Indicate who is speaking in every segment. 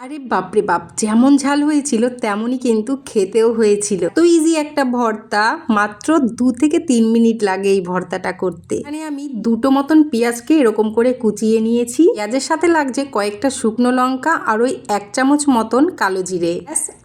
Speaker 1: আরে বাপরে বাপ, যেমন ঝাল হয়েছিল তেমনই কিন্তু খেতেও হয়েছিল। তো ইজি একটা ভর্তা, মাত্র দু থেকে তিন মিনিট লাগে এই ভর্তাটা করতে। মানে আমি দুটো মতন পেঁয়াজকে এরকম করে কুচিয়ে নিয়েছি। পেঁয়াজের সাথে লাগছে কয়েকটা শুকনো লঙ্কা আর ওই এক চামচ মতন কালো জিরে।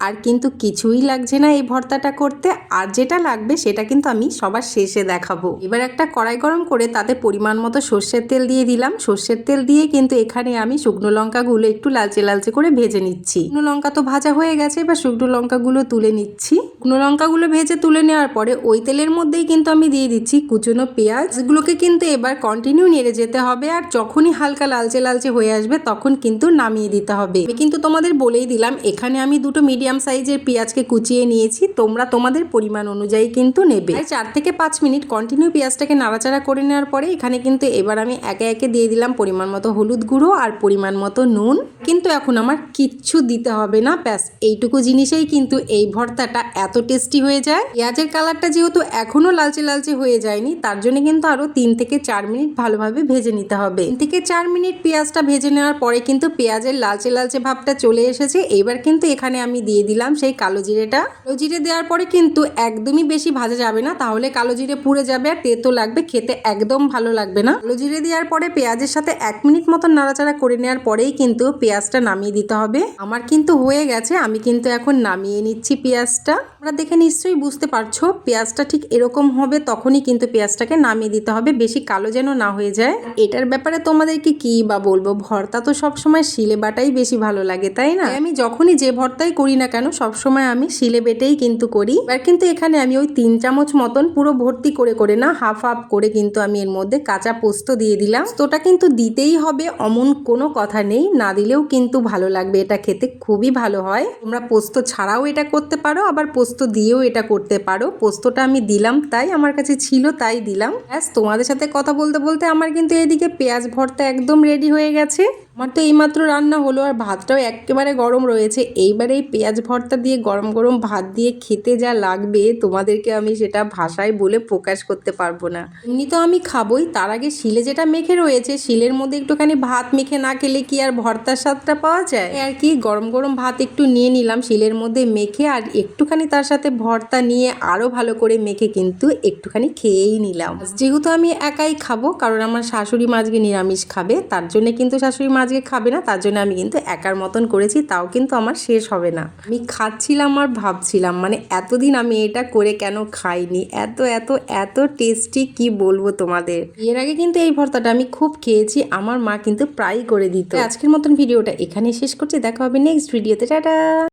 Speaker 1: আর কিন্তু কিছুই লাগছে না এই ভর্তাটা করতে। আর যেটা লাগবে সেটা কিন্তু আমি সবার শেষে দেখাবো। এবার একটা কড়াই গরম করে তাতে পরিমাণ মতো সর্ষের তেল দিয়ে দিলাম। সর্ষের তেল দিয়ে কিন্তু এখানে আমি শুকনো লঙ্কাগুলো একটু লালচে লালচে করে ভেজে নিচ্ছি। শুকনো লঙ্কা তো ভাজা হয়ে গেছে, এবার শুকনো লঙ্কাগুলো তুলে নিচ্ছি। শুকনো লঙ্কাগুলো ভেজে তুলে নেওয়ার পরে ওই তেলের মধ্যেই কিন্তু আমি দিয়ে দিচ্ছি কুচনো পেঁয়াজ। এগুলোকে কিন্তু এবার কন্টিনিউ নেড়ে যেতে হবে আর যখনই হালকা লালচে লালচে হয়ে আসবে তখন কিন্তু নামিয়ে দিতে হবে। আমি কিন্তু তোমাদের বলেই দিলাম, এখানে আমি দুটো মিডিয়াম সাইজের পেঁয়াজকে কুচিয়ে নিয়েছি, তোমরা তোমাদের পরিমাণ অনুযায়ী কিন্তু নেবে। চার থেকে পাঁচ মিনিট কন্টিনিউ পেঁয়াজটাকে নাড়াচাড়া করে নেওয়ার পরে এখানে কিন্তু এবার আমি একে একে দিয়ে দিলাম পরিমাণ মতো হলুদ গুঁড়ো আর পরিমাণ মতো নুন। কিন্তু এখন আমার কিচ্ছু দিতে হবে না, ব্যাস। এইটুকু জিনিসেই কিন্তু এই ভর্তাটা এত টেস্টি হয়ে যায়। পেঁয়াজের কালারটা যেহেতু এখনও লালচে লালচে হয়ে যায়নি, তার জন্য কিন্তু আরও তিন থেকে চার মিনিট ভালোভাবে ভেজে নিতে হবে। তিন থেকে চার মিনিট পেঁয়াজটা ভেজে নেওয়ার পরে কিন্তু পেঁয়াজের লালচে লালচে ভাবটা চলে এসেছে। এবার কিন্তু এখানে আমি দিয়ে দিলাম সেই কালো জিরেটা। কালো জিরে দেওয়ার পরে কিন্তু একদমই বেশি ভাজা যাবে না, তাহলে কালো জিরে পুড়ে যাবে আর তেতো লাগবে, খেতে একদম ভালো লাগবে না। কালো জিরে দেওয়ার পরে পেঁয়াজের সাথে এক মিনিট মতন নাড়াচাড়া করে নেওয়ার পরেই কিন্তু পেঁয়াজটা নামিয়ে দিতে হবে। আমার কিন্তু হয়ে গেছে, আমি কিন্তু এখন নামিয়ে নিচ্ছি পেঁয়াজটা। তোমরা দেখে নিশ্চয়ই বুঝতে পারছ, পেঁয়াজটা ঠিক এরকম হবে তখনই কিন্তু পেঁয়াজটাকে নামিয়ে দিতে হবে, বেশি কালো যেন না হয়ে যায়। এটার ব্যাপারে তোমাদেরকে কি বা বলব, ভর্তা তো সবসময় শিলে বাটাই বেশি ভালো লাগে, তাই না? আমি যখনই যে ভর্তাই করি না কেন, সবসময় আমি শিলে বেটেই কিন্তু করি। এবার কিন্তু এখানে আমি ওই তিন চামচ মতন পুরো ভর্তি করে করে না, হাফ হাফ করে কিন্তু আমি এর মধ্যে কাঁচা পোস্ত দিয়ে দিলাম। পোস্তটা কিন্তু দিতেই হবে, অমন কোনো কথা নেই, না দিলেও কিন্তু ভালো লাগবে। এটা খেতে খুবই ভালো হয়। তোমরা পোস্ত ছাড়াও এটা করতে পারো, আবার পোস্ত দিয়েও এটা করতে পারো। পোস্তটা আমি দিলাম, তাই আমার কাছে ছিল, তাই দিলাম। ব্যাস, তোমাদের সাথে কথা বলতে বলতে আমার কিন্তু এদিকে পেঁয়াজ ভর্তা একদম রেডি হয়ে গেছে। আমার তো এইমাত্র রান্না হলো আর ভাতটাও একেবারে গরম রয়েছে। এইবারে এই পেঁয়াজ ভর্তা দিয়ে গরম গরম ভাত দিয়ে খেতে যা লাগবে, তোমাদেরকে আমি সেটা ভাষায় বলে প্রকাশ করতে পারব না। এমনি তো আমি খাবোই, তার আগে শিলে যেটা মেখে রয়েছে, শিলের মধ্যে একটুখানি ভাত মেখে না খেলে কি আর ভর্তার স্বাদটা পাওয়া যায়? আর কি, গরম গরম ভাত একটু নিয়ে নিলাম শিলের মধ্যে মেখে আর একটুখানি তার সাথে ভর্তা নিয়ে আরও ভালো করে মেখে কিন্তু একটুখানি খেয়েই নিলাম। যেহেতু আমি একাই খাব, কারণ আমার শাশুড়ি মা আজকে নিরামিষ খাবে, তার জন্য কিন্তু শাশুড়ি মা আজকে খাবে না, তার জন্য আমি কিন্তু একার মতন করেছি, তাও কিন্তু আমার শেষ হবে না। আমি খাচ্ছিলাম আর ভাবছিলাম মানে এতদিন আমি এটা করে কেন খাইনি? এত এত এত টেস্টি কি বলব তোমাদের? এর আগে কিন্তু এই ভর্তাটা আমি খুব খেয়েছি, আমার মা কিন্তু প্রায়ই করে দিত। আজকের মতন ভিডিওটা এখানে শেষ করছি, দেখা হবে নেক্সট ভিডিওতে টাটা!